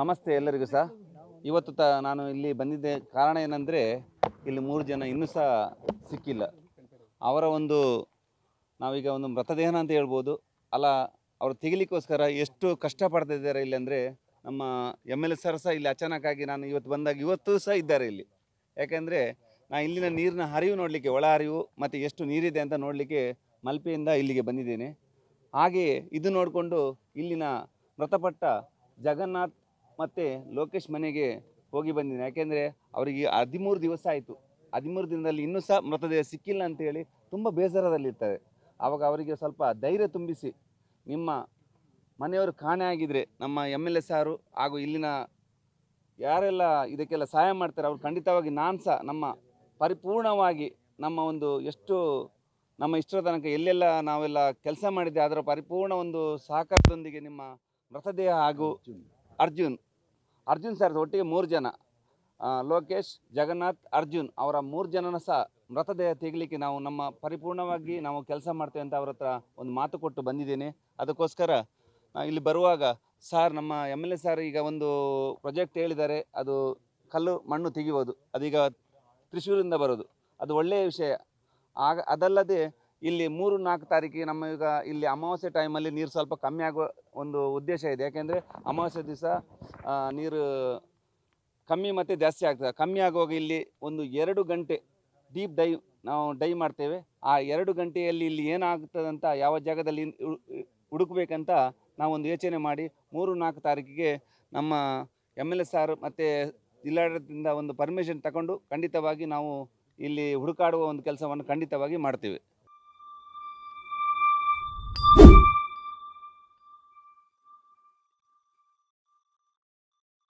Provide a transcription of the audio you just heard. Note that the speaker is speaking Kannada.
ನಮಸ್ತೆ ಎಲ್ಲರಿಗೂ ಸಹ. ಇವತ್ತು ತ ನಾನು ಇಲ್ಲಿ ಬಂದಿದ್ದೆ. ಕಾರಣ ಏನಂದರೆ, ಇಲ್ಲಿ ಮೂರು ಜನ ಇನ್ನೂ ಸಹ ಸಿಕ್ಕಿಲ್ಲ. ಅವರ ಒಂದು, ನಾವೀಗ ಒಂದು ಮೃತದೇಹನ ಅಂತ ಹೇಳ್ಬೋದು. ಅಲ್ಲ, ಅವರು ತೆಗಿಲಿಕ್ಕೋಸ್ಕರ ಎಷ್ಟು ಕಷ್ಟಪಡ್ತಾ ಇದ್ದಾರೆ ಇಲ್ಲಿ ಅಂದರೆ, ನಮ್ಮ ಎಂ ಎಲ್ ಎ ಸರ್ ಸಹ ಇಲ್ಲಿ ಅಚಾನಕ್ಕಾಗಿ ನಾನು ಇವತ್ತು ಬಂದಾಗ ಇವತ್ತು ಸಹ ಇದ್ದಾರೆ ಇಲ್ಲಿ. ಯಾಕೆಂದರೆ ನಾನು ಇಲ್ಲಿನ ನೀರಿನ ಹರಿವು ನೋಡಲಿಕ್ಕೆ, ಒಳ ಹರಿವು ಮತ್ತು ಎಷ್ಟು ನೀರಿದೆ ಅಂತ ನೋಡಲಿಕ್ಕೆ ಮಲ್ಪೆಯಿಂದ ಇಲ್ಲಿಗೆ ಬಂದಿದ್ದೇನೆ. ಹಾಗೆಯೇ ಇದು ನೋಡಿಕೊಂಡು ಇಲ್ಲಿನ ಮೃತಪಟ್ಟ ಜಗನ್ನಾಥ್ ಮತ್ತು ಲೋಕೇಶ್ ಮನೆಗೆ ಹೋಗಿ ಬಂದಿದ್ದೀನಿ. ಯಾಕೆಂದರೆ ಅವರಿಗೆ ಹದಿಮೂರು ದಿವಸ ಆಯಿತು. ಹದಿಮೂರು ದಿನದಲ್ಲಿ ಇನ್ನೂ ಸಹ ಮೃತದೇಹ ಸಿಕ್ಕಿಲ್ಲ ಅಂತೇಳಿ ತುಂಬ ಬೇಸರದಲ್ಲಿರ್ತಾರೆ. ಆವಾಗ ಅವರಿಗೆ ಸ್ವಲ್ಪ ಧೈರ್ಯ ತುಂಬಿಸಿ ನಿಮ್ಮ ಮನೆಯವರು ಕಾಣೆ ಆಗಿದ್ದರೆ ನಮ್ಮ ಎಂ ಎಲ್ ಎ ಸಾರು ಹಾಗೂ ಇಲ್ಲಿನ ಯಾರೆಲ್ಲ ಇದಕ್ಕೆಲ್ಲ ಸಹಾಯ ಮಾಡ್ತಾರೆ, ಅವ್ರು ಖಂಡಿತವಾಗಿ ನಾನು ಸಹ ನಮ್ಮ ಪರಿಪೂರ್ಣವಾಗಿ ನಮ್ಮ ಒಂದು ಎಷ್ಟು ನಮ್ಮ ಇಷ್ಟರ ತನಕ ಎಲ್ಲೆಲ್ಲ ನಾವೆಲ್ಲ ಕೆಲಸ ಮಾಡಿದ್ದೆ, ಅದರ ಪರಿಪೂರ್ಣ ಒಂದು ಸಹಕಾರದೊಂದಿಗೆ ನಿಮ್ಮ ಮೃತದೇಹ ಹಾಗೂ ಅರ್ಜುನ್ ಅರ್ಜುನ್ ಸರ್ ಒಟ್ಟಿಗೆ ಮೂರು ಜನ. ಲೋಕೇಶ್, ಜಗನ್ನಾಥ್, ಅರ್ಜುನ್ ಅವರ ಮೂರು ಜನನ ಸಹ ಮೃತದೇಹ ತೆಗಲಿಕ್ಕೆ ನಾವು ನಮ್ಮ ಪರಿಪೂರ್ಣವಾಗಿ ನಾವು ಕೆಲಸ ಮಾಡ್ತೇವೆ ಅಂತ ಅವರ ಹತ್ರ ಒಂದು ಮಾತು ಕೊಟ್ಟು ಬಂದಿದ್ದೇನೆ. ಅದಕ್ಕೋಸ್ಕರ ಇಲ್ಲಿ ಬರುವಾಗ ಸರ್ ನಮ್ಮ ಎಂ ಎಲ್ ಎ ಸರ್ ಈಗ ಒಂದು ಪ್ರಾಜೆಕ್ಟ್ ಹೇಳಿದ್ದಾರೆ. ಅದು ಕಲ್ಲು ಮಣ್ಣು ತೆಗಿಬೋದು. ಅದೀಗ ತ್ರಿಶೂರಿಂದ ಬರೋದು. ಅದು ಒಳ್ಳೆಯ ವಿಷಯ. ಆಗ ಅದಲ್ಲದೆ ಇಲ್ಲಿ ಮೂರು ನಾಲ್ಕು ತಾರೀಕಿಗೆ ನಮ್ಮ ಈಗ ಇಲ್ಲಿ ಅಮಾವಾಸ್ಯೆ ಟೈಮಲ್ಲಿ ನೀರು ಸ್ವಲ್ಪ ಕಮ್ಮಿ ಆಗುವ ಒಂದು ಉದ್ದೇಶ ಇದೆ. ಯಾಕೆಂದರೆ ಅಮಾವಾಸ್ಯೆ ದಿವಸ ನೀರು ಕಮ್ಮಿ ಮತ್ತು ಜಾಸ್ತಿ ಆಗ್ತದೆ. ಕಮ್ಮಿ ಆಗುವಾಗ ಇಲ್ಲಿ ಒಂದು ಎರಡು ಗಂಟೆ ಡೀಪ್ ಡೈವ್ ನಾವು ಡೈ ಮಾಡ್ತೇವೆ. ಆ ಎರಡು ಗಂಟೆಯಲ್ಲಿ ಇಲ್ಲಿ ಏನಾಗ್ತದಂತ ಯಾವ ಜಾಗದಲ್ಲಿ ಹುಡುಕ್ಬೇಕಂತ ನಾವೊಂದು ಯೋಚನೆ ಮಾಡಿ ಮೂರು ನಾಲ್ಕು ತಾರೀಕಿಗೆ ನಮ್ಮ ಎಂ ಎಲ್ ಎ ಸಾರ್ ಮತ್ತು ಜಿಲ್ಲಾಡಳಿತದಿಂದ ಒಂದು ಪರ್ಮಿಷನ್ ತಗೊಂಡು ಖಂಡಿತವಾಗಿ ನಾವು ಇಲ್ಲಿ ಹುಡುಕಾಡುವ ಒಂದು ಕೆಲಸವನ್ನು ಖಂಡಿತವಾಗಿ ಮಾಡ್ತೇವೆ.